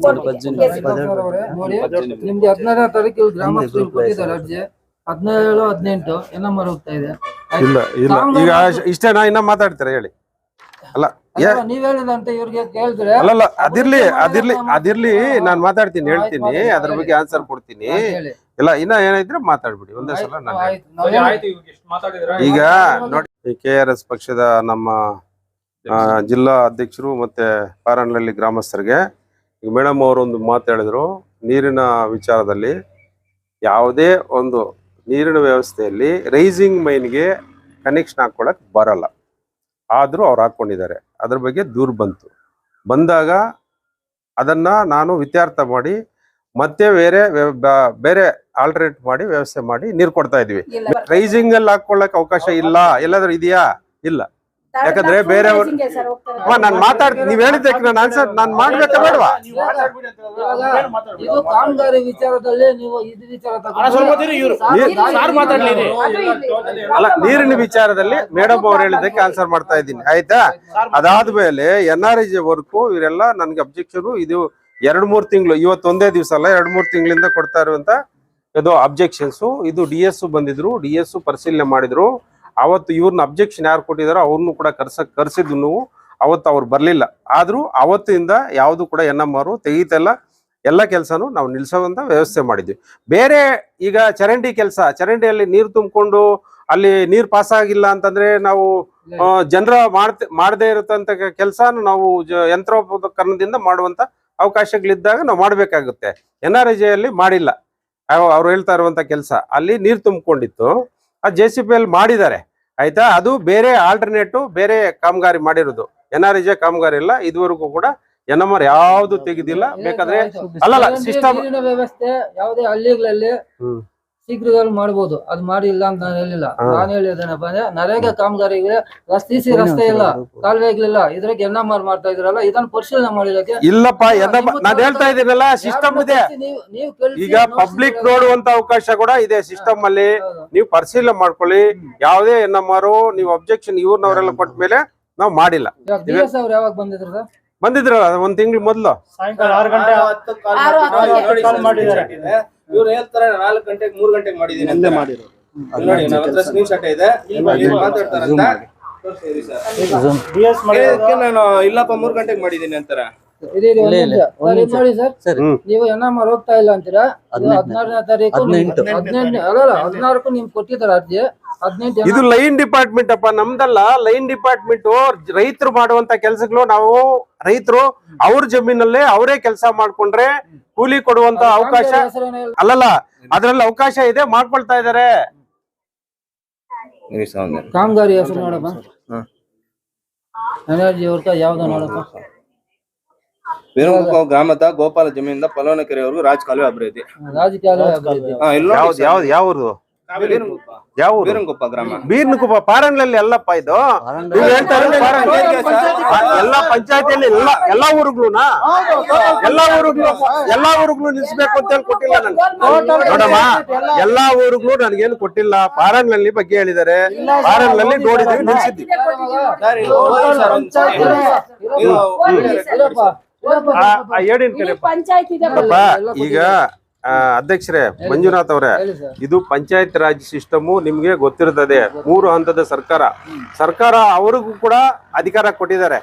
ನಿಮ್ಗೆ ಹದಿನಾರನೇ ತಾರೀಕು ಗ್ರಾಮ ಗ್ರಾಮಸ್ಥರು ಕೊಟ್ಟಿದ್ದಾರೆ ಅರ್ಜಿ. ಹದಿನೇಳು ಹದಿನೆಂಟು. ಎನ್ ಎಂ ಹೋಗ್ತಾ ಇದೆ? ಇಲ್ಲ ಇಲ್ಲ. ಈಗ ಇಷ್ಟೇನಾ ಇನ್ನ ಮಾತಾಡ್ತೀರಾ ಹೇಳಿ? ಅಲ್ಲ ಏ- ಅಲ್ಲ, ನೀವ್ ಹೇಳಿದಂತೆ ಇವ್ರಿಗೆ ಕೇಳಿದ್ರೆ ಅಲ್ಲಲ್ಲ ಅದಿರ್ಲಿ ಅದಿರ್ಲಿ ಅದಿರ್ಲಿ ನಾನ್ ಮಾತಾಡ್ತೀನಿ ಹೇಳ್ತೀನಿ ಅದ್ರ ಬಗ್ಗೆ ಆನ್ಸರ್ ಕೊಡ್ತೀನಿ. ಇಲ್ಲ ಇನ್ನ ಏನಿದ್ರೆ ಮಾತಾಡ್ಬಿಡಿ ಒಂದೇ ಸಲ ನಾನು ಈಗ ನೋಡಿ ಕೆ ಆರ್ ಎಸ್ ಪಕ್ಷದ ನಮ್ಮ ಆ, ಜಿಲ್ಲಾ ಅಧ್ಯಕ್ಷರು ಮತ್ತೆ ಪಾರನಹಳ್ಳಿ ಗ್ರಾಮಸ್ಥರಿಗೆ ಈಗ ಮೇಡಮ್ ಅವರು ಒಂದು ಮಾತು ಹೇಳಿದ್ರು ನೀರಿನ ವಿಚಾರದಲ್ಲಿ ಯಾವುದೇ ಒಂದು ನೀರಿನ ವ್ಯವಸ್ಥೆಯಲ್ಲಿ ರೈಸಿಂಗ್ ಮೈನ್ಗೆ ಕನೆಕ್ಷನ್ ಹಾಕೊಳಕ್ ಬರಲ್ಲ. ಆದ್ರೂ ಅವ್ರು ಹಾಕ್ಕೊಂಡಿದ್ದಾರೆ ಅದ್ರ ಬಗ್ಗೆ ದೂರು ಬಂತು. ಬಂದಾಗ ಅದನ್ನು ನಾನು ವಿತ್ಯಾರ್ಥ ಮಾಡಿ ಮತ್ತೆ ಬೇರೆ ಬೇರೆ ಆಲ್ಟರ್ನೇಟ್ ಮಾಡಿ ವ್ಯವಸ್ಥೆ ಮಾಡಿ ನೀರು ಕೊಡ್ತಾ ಇದ್ವಿ ರೈಸಿಂಗ್ ಅಲ್ಲಿ ಹಾಕೊಳ್ಳಕ್ ಅವಕಾಶ ಇಲ್ಲ. ಎಲ್ಲಾದ್ರೂ ಇದೆಯಾ? ಇಲ್ಲ. ಯಾಕಂದ್ರೆ ಬೇರೆ ನಾನು ನಾನ್ ಮಾತಾಡ್ತೀನಿ ನೀವ್ ಹೇಳಿದ್ದಕ್ಕೆ ನಾನು ಆನ್ಸರ್ ನಾನ್ ಮಾಡ್ಬೇಕಾ ಬೇಡವಾ? ಇದು ಕಾಮಗಾರಿ ವಿಚಾರದಲ್ಲಿ ನೀವು ಇದು ವಿಚಾರ. ಅಲ್ಲ ನೀರಿನ ವಿಚಾರದಲ್ಲಿ ಮೇಡಮ್ ಅವ್ರು ಹೇಳಿದ್ದಕ್ಕೆ ಆನ್ಸರ್ ಮಾಡ್ತಾ ಇದ್ದೀನಿ. ಆಯ್ತಾ? ಅದಾದ್ಮೇಲೆ N R I G work ಇವರೆಲ್ಲ ನನ್ಗೆ ಅಬ್ಜೆಕ್ಷನ್ ಇದು ಎರಡ್ ಮೂರ್ ತಿಂಗಳು ಇವತ್ತು ಒಂದೇ ದಿವಸ ಅಲ್ಲ ಎರಡ್ ಮೂರ್ ತಿಂಗಳಿಂದ ಕೊಡ್ತಾ ಇರುವಂತ ಇದು ಅಬ್ಜೆಕ್ಷನ್ಸ್ ಇದು ಡಿ ಎಸ್ ಬಂದಿದ್ರು ಡಿ ಎಸ್ ಪರಿಶೀಲನೆ ಮಾಡಿದ್ರು. ಅವತ್ತು ಇವ್ರನ್ನ ಅಬ್ಜೆಕ್ಷನ್ ಯಾರು ಕೊಟ್ಟಿದಾರೋ ಅವ್ರನ್ನು ಕೂಡ ಕರ್ಸ ಕರ್ಸಿದ್ದು ನೀವು ಅವತ್ತು ಅವ್ರು ಬರಲಿಲ್ಲ. ಆದರೂ ಅವತ್ತಿಂದ ಯಾವುದು ಕೂಡ ಎನ್ ಎಂ ಆರು ತೆಗೀತಲ್ಲ ಎಲ್ಲ ಕೆಲಸನೂ ನಾವು ನಿಲ್ಸೋವಂತ ವ್ಯವಸ್ಥೆ ಮಾಡಿದ್ವಿ. ಬೇರೆ ಈಗ ಚರಂಡಿ ಕೆಲಸ ಚರಂಡಿಯಲ್ಲಿ ನೀರು ತುಂಬಿಕೊಂಡು ಅಲ್ಲಿ ನೀರು ಪಾಸ್ ಆಗಿಲ್ಲ ಅಂತಂದ್ರೆ ನಾವು ಜನರ ಮಾಡ್ತ ಮಾಡದೇ ಇರತಂತ ಕೆಲಸ ನಾವು ಜ- ಯಂತ್ರೋಪಕರಣದಿಂದ ಮಾಡುವಂತ ಅವಕಾಶಗಳಿದ್ದಾಗ ನಾವು ಮಾಡಬೇಕಾಗುತ್ತೆ. ಎನ್ ಆರ್ ಅಲ್ಲಿ ಮಾಡಿಲ್ಲ. ಅವ್- ಅವ್ರು ಹೇಳ್ತಾ ಇರುವಂತ ಕೆಲಸ. ಅಲ್ಲಿ ನೀರು ತುಂಬಿಕೊಂಡಿತ್ತು. ಆ ಜೆ ಸಿ ಪಿ ಅಲ್ಲಿ ಮಾಡಿದ್ದಾರೆ. ಆಯ್ತಾ? ಅದು ಬೇರೆ ಆಲ್ಟರ್ನೇಟಿವ್ ಬೇರೆ ಕಾಮಗಾರಿ ಮಾಡಿರೋದು. ಎನ್ ಆರ್ ಕಾಮಗಾರಿ ಇಲ್ಲ ಇದುವರೆಗೂ ಕೂಡ ಎನ್ ಎಂ ಆರ್ ಯಾವ್ದು ತೆಗೆದಿಲ್ಲ. ಬೇಕಾದ್ರೆ ಅಲ್ಲಲ್ಲ, ಸಿಸ್ಟಮ್ ವ್ಯವಸ್ಥೆ ಯಾವುದೇ ಹಳ್ಳಿಗಳಲ್ಲಿ. ಶೀಘ್ರದಲ್ಲಿ ಮಾಡ್ಬೋದು. ಅದು ಮಾಡಿಲ್ಲ ಅಂತ ನಾನು ಹೇಳಿಲ್ಲ. ನಾನು ಹೇಳಿದೇನಪ್ಪ ಅಂದ್ರೆ ನರೇಗಾ ಕಾಮಗಾರಿಗೆ ರಸ್ತೆ ಸಿ ರಸ್ತೆ ಇಲ್ಲ. ಕಾಲುವೆಗಳಿಲ್ಲ ಇದ್ರಾಗ ಎನ್ ಎಂ ಆರ್ ಮಾಡ್ತಾ ಇದ್ರಲ್ಲ ಇದನ್ನ ಪರಿಶೀಲನೆ ಮಾಡಿದಕ್ಕೆ ಇಲ್ಲಪ್ಪ ಎನ್ ನಾನು ಹೇಳ್ತಾ ಇದೀನಲ್ಲ ಸಿಸ್ಟಮ್ ಇದೆ. ಈಗ ಪಬ್ಲಿಕ್. ನೋಡುವಂತ ಅವಕಾಶ ಕೂಡ ಇದೆ ಸಿಸ್ಟಮ್ ಅಲ್ಲಿ. ನೀವು ಪರಿಶೀಲನೆ ಮಾಡ್ಕೊಳ್ಳಿ. ಯಾವುದೇ ಮಾರು ನೀವು ಅಬ್ಜೆಕ್ಷನ್ ಇವ್ರನ್ನವರೆಲ್ಲ ಕೊಟ್ಟ ಮೇಲೆ ನಾವು ಮಾಡಿಲ್ಲ. ಅವ್ರು ಯಾವಾಗ ಬಂದಿದ್ರ ಸರ್ ಬಂದಿದ್ರಲ್ಲ ಒಂದ್ ತಿಂಗಳು ಮೊದ್ಲು. ಸಾಯಂಕಾಲ ಆರು ಗಂಟೆ ಇವ್ರು ಹೇಳ್ತಾರೆ ನಾಲ್ಕು ಗಂಟೆಗೆ ಮೂರ್ ಗಂಟೆಗೆ ಮಾಡಿದೀನಿ ಅಂತ. ಇವ್ರು ನೋಡಿ ನನ್ನ ಹತ್ರ ಸ್ಕ್ರೀನ್ ಶಾಟ್ ಇದೆ. ಇವ್ರು ಮಾತಾಡ್ತಾರಂತ. ತೋರ್ಸಿ ಸರ್. Zoom. ಕೇಳಿದ್ದಕ್ಕೆ ನಾನು ಇಲ್ಲಪ್ಪ ಮೂರ್ ಗಂಟೆಗೆ ಮಾಡಿದೀನಿ ಅಂತಾರ. ನೋಡಿ ಸರ್ ನೀವು ಎನ್ ಎಂ ಹೋಗ್ತಾ ಇಲ್ಲ ಅಂತೀರಾ. ಹದಿನಾರನೇ ತಾರೀಕು ಹದಿನೆಂಟು. ಅಲ್ಲಲ್ಲ ಹದಿನಾರಕ್ಕೂ ನಿಮ್ ಕೊಟ್ಟಿದ್ದಾರೆ ಅರ್ಜಿ. ಹದಿನೆಂಟು ಇದು ಲೈನ್ ಡಿಪಾರ್ಟ್ಮೆಂಟ್ ಅಪ್ಪ ನಮ್ದಲ್ಲ ಲೈನ್ ಡಿಪಾರ್ಟ್ಮೆಂಟ್ ರೈತರು ಮಾಡುವಂತ ಕೆಲಸಗಳು ನಾವು ರೈತರು ಅವ್ರ ಜಮೀನಲ್ಲೇ ಅವರೇ ಕೆಲಸ ಮಾಡ್ಕೊಂಡ್ರೆ ಕೂಲಿ ಕೊಡುವಂತ ಅವಕಾಶ ಅಲ್ಲಲ್ಲ ಅದ್ರಲ್ಲಿ ಅವಕಾಶ ಇದೆ ಮಾಡ್ಕೊಳ್ತಾ ಇದಾರೆ. ಕಾಮಗಾರಿ ಹೆಸರು ನೋಡಪ್ಪ. ಹ್ಮ್. ಎನರ್ಜಿ ಅವ್ರ ಯಾವ್ದು ನೋಡಪ್ಪ. ವೀರಮುಖ ಗ್ರಾಮದ ಗೋಪಾಲ ಜಮೀನಿಂದ ಪಲವನ ಕೆರೆವರೆಗೂ ರಾಜ್ ಕಾಲುವೆ ಅಭಿವೃದ್ಧಿ ರಾಜಕೀಯ ಅಭಿವೃದ್ಧಿ. ಹಾ ಯಾವ್ದು ಯಾವ್ದು ಯಾವ ಊರು ಗ್ರಾಮ. ಬೀರ್ನಕುಪ್ಪ ಪಾರಂಗ್ಲಲ್ಲಿ ಎಲ್ಲಪ್ಪ ಇದು? ನೀವು ಹೇಳ್ತಾ ಇರೋದು ಪಾರನ್. ಆ, ಎಲ್ಲಾ ಪಂಚಾಯತಿಯಲ್ಲಿ ಎಲ್ಲ ಎಲ್ಲಾ ಊರುಗಳು ಎಲ್ಲಾ ಊರುಗಳು ಎಲ್ಲಾ ಊರುಗಳು ನಿಲ್ಸ್ಬೇಕು ಅಂತ ಹೇಳಿ ಕೊಟ್ಟಿಲ್ಲ ನನ್ಗೆ. ನೋಡಮ್ಮ ಎಲ್ಲಾ ಊರುಗಳು ನನ್ಗೇನು ಕೊಟ್ಟಿಲ್ಲ. ಪಾರಂಗ್ಲಲ್ಲಿ ಬಗ್ಗೆ ಹೇಳಿದ್ದಾರೆ. ಪಾರಂಗ್ಲಲ್ಲಿ ನೋಡಿದೀವಿ ನಿಲ್ಸಿದ್ವಿ ಸರ್, ಇದು ಹೋಗಿ ಸರ್. ಒಂದ್. ಇದು ಹೇಳಿನ ಕರೆಪ್ಪ ಪಂಚಾಯತ್ ಇದೆ ಅಪ್ಪ, ಈಗ ಅಧ್ಯಕ್ಷರೇ ಮಂಜುನಾಥ್ ಅವರೇ ಇದು ಪಂಚಾಯತ್ ರಾಜ್ ಸಿಸ್ಟಮು ನಿಮ್ಗೆ ಗೊತ್ತಿರ್ತದೆ. ಮೂರು ಹಂತದ ಸರ್ಕಾರ. ಸರ್ಕಾರ ಅವ್ರಿಗೂ ಕೂಡ ಅಧಿಕಾರ ಕೊಟ್ಟಿದ್ದಾರೆ.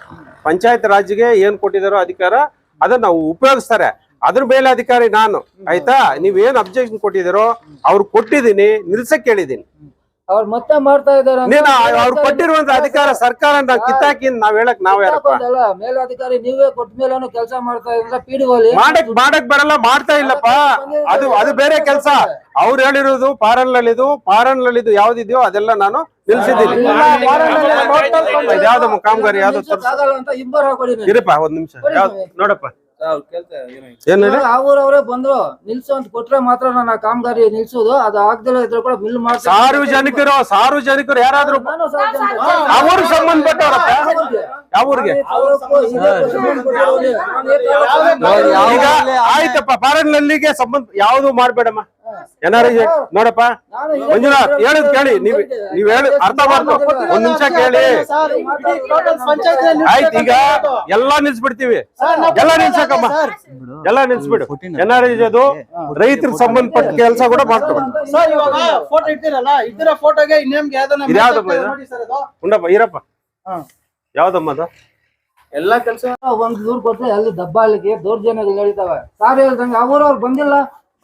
ಪಂಚಾಯತ್ ರಾಜ್ಗೆ ಏನ್ ಕೊಟ್ಟಿದಾರೋ ಅಧಿಕಾರ ಅದನ್ನ ನಾವು ಉಪಯೋಗಿಸ್ತಾರೆ. ಅದ್ರ ಮೇಲೆ ಅಧಿಕಾರಿ ನಾನು. ಆಯ್ತಾ? ನೀವ್ ಏನ್ ಅಬ್ಜೆಕ್ಷನ್ ಕೊಟ್ಟಿದ್ದೀರೋ ಅವ್ರು ಕೊಟ್ಟಿದ್ದೀನಿ ನಿಲ್ಸಕ್ ಹೇಳಿದೀನಿ ಅವ್ರು ಮತ್ತೆ ಮಾಡ್ತಾ ಇದಾರೆ ಅಂತ ನೀನು ಅವ್ರು ಕೊಟ್ಟಿರುವಂತ ಅಧಿಕಾರ ಸರ್ಕಾರ ನಾವು ಕಿತ್ತಾಕಿ ನಾವ್ ಹೇಳಕ್ ನಾವ್ ಯಾರಪ್ಪ? ಮೇಲಾಧಿಕಾರಿ ನೀವೇ ಕೊಟ್ಟ ಮೇಲೆ ಕೆಲಸ ಮಾಡ್ತಾ ಇದ್ರೆ ಪಿ ಡಿ ಒಲಿ ಮಾಡಕ್ ಮಾಡಕ್ ಬರಲ್ಲ ಮಾಡ್ತಾ ಇಲ್ಲಪ್ಪ. ಅದು ಅದು ಬೇರೆ ಕೆಲಸ ಅವ್ರು ಹೇಳಿರೋದು ಫಾರನ್ ನಲಿದು ಯಾವ್ದಿದೆಯೋ ಅದೆಲ್ಲ ನಾನು ನಿಲ್ಸಿದ್ದೀನಿ. ಯಾವ್ದಮ್ಮ ಕಾಮಗಾರಿ ಯಾವ್ದು ಅಂತ. ಇರಪ್ಪ ಒಂದ್ ನಿಮಿಷ. ಯಾವ್ದು ನೋಡಪ್ಪ. ಆ ಊರವರೇ ಬಂದ್ರು ನಿಲ್ಸು ಅಂತ ಕೊಟ್ರೆ ಮಾತ್ರ ನಾನು ಆ ಕಾಮಗಾರಿ ನಿಲ್ಸೋದು ಅದು ಆಗ್ದಿಲ್ಲ ಇದ್ರೆ ಕೂಡ ಮಿಲ್ ಮಾಡಿ ಸಾರ್ವಜನಿಕರು ಸಾರ್ವಜನಿಕರು ಯಾರಾದ್ರೂ ಅವರು ಸಾರ್ವಜನಿಕ. ಆ ಊರಿಗೆ ಸಂಬಂಧಪಟ್ಟವ್ರಪ್ಪ? ಯಾವ ಊರಿಗೆ? ಅವ್ರಕ್ಕೂ ಇದೇ question ಕೊಟ್ಟಿರೋದು. ಈಗ ಆಯ್ತಪ್ಪ ಪಾರನ್ಲಲ್ಲಿಗೆ ಸಂಬಂಧ ಯಾವ್ದು ಮಾಡ್ಬೇಡಮ್ಮ? ಏನಾರು ನೋಡಪ್ಪ. ಮಂಜುನಾಥ್ ಹೇಳಿದ್ ಕೇಳಿ. ನೀವ್ ನೀವ್ ಹೇಳಿ ಅರ್ಥ ಮಾಡ್ತು ಒಂದ್ ನಿಮಿಷ ಕೇಳಿ. ಆಯ್ತು ಈಗ ಎಲ್ಲಾ ನಿಲ್ಸ್ಬಿಡ್ತೀವಿ. ಎಲ್ಲಾ ನಿಲ್ಸಕಮ್ಮ ಎಲ್ಲಾ ನಿಲ್ಸ್ಬಿಡು. ಏನಾರು ಅದು? ರೈತರ ಸಂಬಂಧಪಟ್ಟ ಕೆಲಸ ಕೂಡ ಮಾಡ್ಕೊಬೇಕು ಇರಪ್ಪ ಯಾವ್ದಮ್ಮ ಅದು? ಎಲ್ಲಾ ಕೆಲಸ ಒಂದ್ ದೂರ್ ಕೊಟ್ರೆ ಅಲ್ಲಿ ದಬ್ಬಾಳಿಕೆ ದೌರ್ಜನ್ಯಗಳು ನಡೀತಾವೆ. ಸಾರ್ ಹೇಳ್ದಂಗೆ ಅವ್ರವ್ರು ಬಂದಿಲ್ಲ.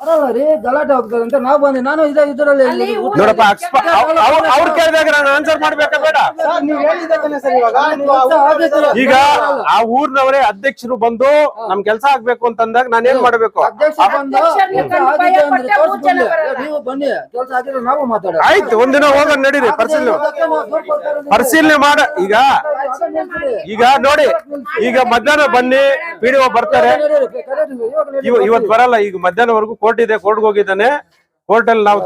ಬರಲ್ಲ ರೀ ಗಲಾಟೆ ಹೋಗ್ತದೆ ಅಂತ ನಾವು ಬಂದೆ ನಾನು ಇದೇ ಇದರಲ್ಲಿ ನೋಡಪ್ಪ ಅಕ್ಸ್ಪ- ಅವ್ರ್- ಅವ್ರ್- ಅವ್ರ್ ಕೇಳಿದಾಗ ನಾನು ಆನ್ಸರ್ ಮಾಡ್ಬೇಕಾ ಬೇಡ? ಸರ್, ನೀವ್ ಹೇಳಿದ್ದಕ್ಕೇನೆ ಸರ್ ಇವಾಗ. ನೀವು ಕೆಲಸ ಆಗಿತ್ತು. ಈಗ ಆ ಊರ್ನವರೇ ಅಧ್ಯಕ್ಷರು ಬಂದು ನಮ್ ಕೆಲ್ಸ ಆಗ್ಬೇಕು ಅಂತಂದಾಗ ನಾನು ಏನ್ ಮಾಡ್ಬೇಕು? ಅಧ್ಯಕ್ಷ ಬಂದು ಅಧ್ಯಕ್ಷರು ಕೆಲ್ಸ ಕಂಡು ಭಯ ಅಂದ್ರೆ ಪಟ್ಟ ತೋರ್ಸಿ ಮೂರ್ ಜನ ಬನ್ನಿ. ಬರಲ್ಲ. ನೀವು ಬನ್ನಿ. ಕೆಲಸ ಆಗಿದ್ರೆ ನಾವು ಮಾತಾಡೋಣ ಆಯ್ತು ಒಂದಿನ ಹೋಗೋಣ ನಡೀರಿ ಪರಿಶೀಲನೆ. ಪರಿಶೀಲನೆ ಮಾಡ ಈಗ ಈಗ ನೋಡಿ ಈಗ ಮಧ್ಯಾಹ್ನ ಬನ್ನಿ ಪಿಡಿಒ ಬರ್ತಾರೆ. ಇವ ಇವತ್ ಬರಲ್ಲ ಈಗ ಮಧ್ಯಾಹ್ನವರೆಗೂ ಕೋರ್ಟ್ ಇದೆ ಕೋರ್ಟ್ ಹೋಗಿದ್ದಾನೆ. ಕೋರ್ಟ್ ಅಲ್ಲಿ ನಾವು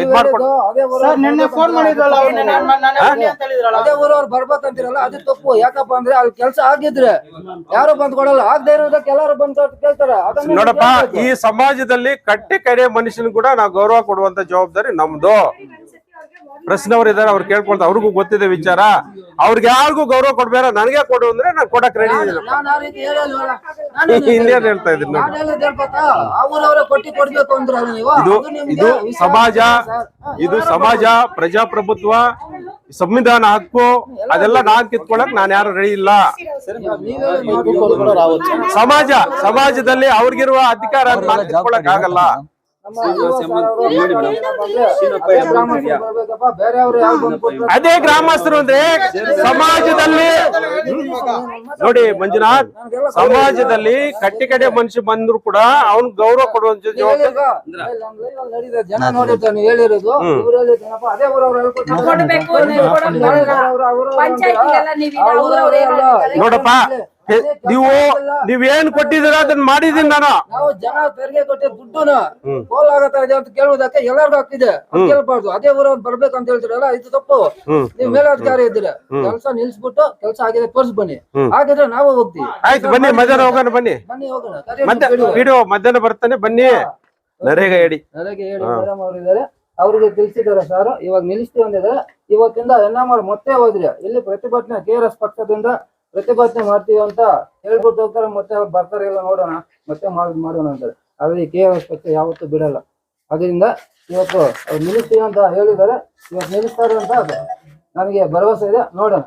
ಇದ್ ಮಾಡ್ಕೊಂಡು ಸರ್ ನಿನ್ನೆ ಫೋನ್ ಮಾಡಿದ್ರಲ್ಲ ಅವ್ರು ನೆನ್ನೆ ನಾನ್- ನಾನ್ ಬನ್ನಿ ಅಂತ ಹೇಳಿದ್ರಲ್ಲ? ಅದೇ ಊರವ್ರು ಬರ್ಬೇಕಂತೀರಲ್ಲ ಅದು ತಪ್ಪು. ಯಾಕಪ್ಪ ಅಂದ್ರೆ ಅಲ್ಲಿ ಕೆಲಸ ಆಗಿದ್ರೆ ಯಾರು ಬಂದ್ ಕೊಡಲ್ಲ. ಆಗದೆ ಇರೋದಕ್ಕೆ ಎಲ್ಲಾರು ಬಂದ್ ಕೇಳ್ತಾರ ಕೇಳ್ತಾರೆ. ಅದನ್ನ ನೋಡಪ್ಪ ಈ ಸಮಾಜದಲ್ಲಿ ಕಟ್ಟಿ ಕಡೆ ಮನುಷ್ಯನ್ ಕೂಡ ನಾವು ಗೌರವ ಕೊಡುವಂತ ಜವಾಬ್ದಾರಿ ನಮ್ದು. ಪ್ರಶ್ನವ್ರು ಇದಾರೆ ಅವ್ರು ಕೇಳ್ಕೊಳ್ತಾ ಅವ್ರಿಗೂ ಗೊತ್ತಿದೆ ವಿಚಾರ. ಅವ್ರಿಗೆ ಯಾರಿಗೂ ಗೌರವ ಕೊಡ್ಬೇಡ ನನಗೆ ಕೊಡು ಅಂದ್ರೆ ನಾನು ಕೊಡಕ್ ರೆಡಿ ಇನ್ನೇನ್ ಹೇಳ್ತಾ ಇದ್ದೀನಿ ಇದು ಇದು ಸಮಾಜ ಇದು ಸಮಾಜ ಪ್ರಜಾಪ್ರಭುತ್ವ ಸಂವಿಧಾನ ಹಕ್ಕು ಅದೆಲ್ಲ ನಾನ್ ಕಿತ್ಕೊಳಕ್ ನಾನ್ ಯಾರು ರೆಡಿ ಇಲ್ಲ. ಸಮಾಜ ಸಮಾಜದಲ್ಲಿ ಅವ್ರಿಗಿರುವ ಅಧಿಕಾರ ನಾನು ಕಿತ್ಕೊಳಕ್ ಆಗಲ್ಲ. ಅದೇ ಗ್ರಾಮಸ್ಥರು ಅಂದ್ರೆ ಸಮಾಜದಲ್ಲಿ ನೋಡಿ ಮಂಜುನಾಥ್ ಸಮಾಜದಲ್ಲಿ ಕಟ್ಟಿ ಕಡೆ ಮನುಷ್ಯ ಬಂದ್ರು ಕೂಡ ಅವ್ನ್ ಗೌರವ ಕೊಡುವಂತ. ಜನ ಹೇಳಿರೋದು? ನೋಡಪ್ಪ ನೀವು ನೀವ್ ಏನ್ ಕೊಟ್ಟಿದೀರ ಅದನ್ನ ಮಾಡಿದೀನಿ ನಾನು. ನಾವು ಜನ ತೆರಿಗೆ ಕೊಟ್ಟಿ ದುಡ್ಡುನ ಪೋಲ್ ಆಗತ್ತಾ ಇದೆ ಅಂತ ಕೇಳುವುದಕ್ಕೆ ಎಲ್ಲರಿಗೂ ಹಾಕಿದೆ ಕೇಳ್ಬಾರ್ದು. ಅದೇ ಊರ ಬರ್ಬೇಕು ಅಂತ ಹೇಳ್ತೀರಲ್ಲ ಇದು ತಪ್ಪು. ನೀವ್ ಮೇಲಾಧಿಕಾರಿ ಇದ್ರೆ ಕೆಲಸ ನಿಲ್ಸ್ಬಿಟ್ಟು ಕೆಲಸ ಆಗಿದೆ ತೋರ್ಸ್ ಬನ್ನಿ. ಹಾಗಿದ್ರೆ ನಾವು ಹೋಗ್ತೀವಿ. ಆಯ್ತು ಬನ್ನಿ ಮಧ್ಯಾಹ್ನ ಹೋಗೋಣ ಬನ್ನಿ. ಬನ್ನಿ ಹೋಗೋಣ. ವಿಡಿಯೋ ಮಧ್ಯಾಹ್ನ ಬರ್ತಾನೆ ಬನ್ನಿ. ನರೇಗಾ ಹೇಳಿ. ನನಗೆ ಹೇಳಿ ಮೇಡಮ್ ಅವರು ಇದ್ದಾರೆ. ಅವ್ರಿಗೆ ತಿಳಿಸಿದ್ದಾರೆ ಸರ್. ಇವಾಗ ನಿಲ್ಲಿಸ್ತೀವಿ ಅಂದಿದ್ರೆ ಇವತ್ತಿಂದ ಎನ್ ಎಂ ಮತ್ತೆ ಹೋದ್ರಿ. ಇಲ್ಲಿ ಪ್ರತಿಭಟನೆ ಕೆ ಆರ್ ಎಸ್ ಪಕ್ಷದಿಂದ ಪ್ರತಿಭಟನೆ ಮಾಡ್ತೀವಿ ಅಂತ ಹೇಳ್ಬಿಟ್ಟು ಹೋಗ್ತಾರೆ ಮತ್ತೆ ಬರ್ತಾರೆ, ಇಲ್ಲ, ನೋಡೋಣ, ಮತ್ತೆ ಮಾಡಿ, ಮಾಡೋಣ ಅಂತಾರೆ. ಆದ್ರೆ ಕೆ ಎಸ್ ಪಕ್ಷ ಯಾವತ್ತೂ ಬಿಡಲ್ಲ. ಅದರಿಂದ ಇವತ್ತು ಅವ್ರು ನಿಲ್ಲಿಸ್ತೀವಿ ಅಂತ ಹೇಳಿದ್ದಾರೆ. ಇವತ್ತು ನಿಲ್ಲಿಸ್ತಾರೆ ಅಂತ ನನಗೆ ಭರವಸೆ ಇದೆ. ನೋಡೋಣ.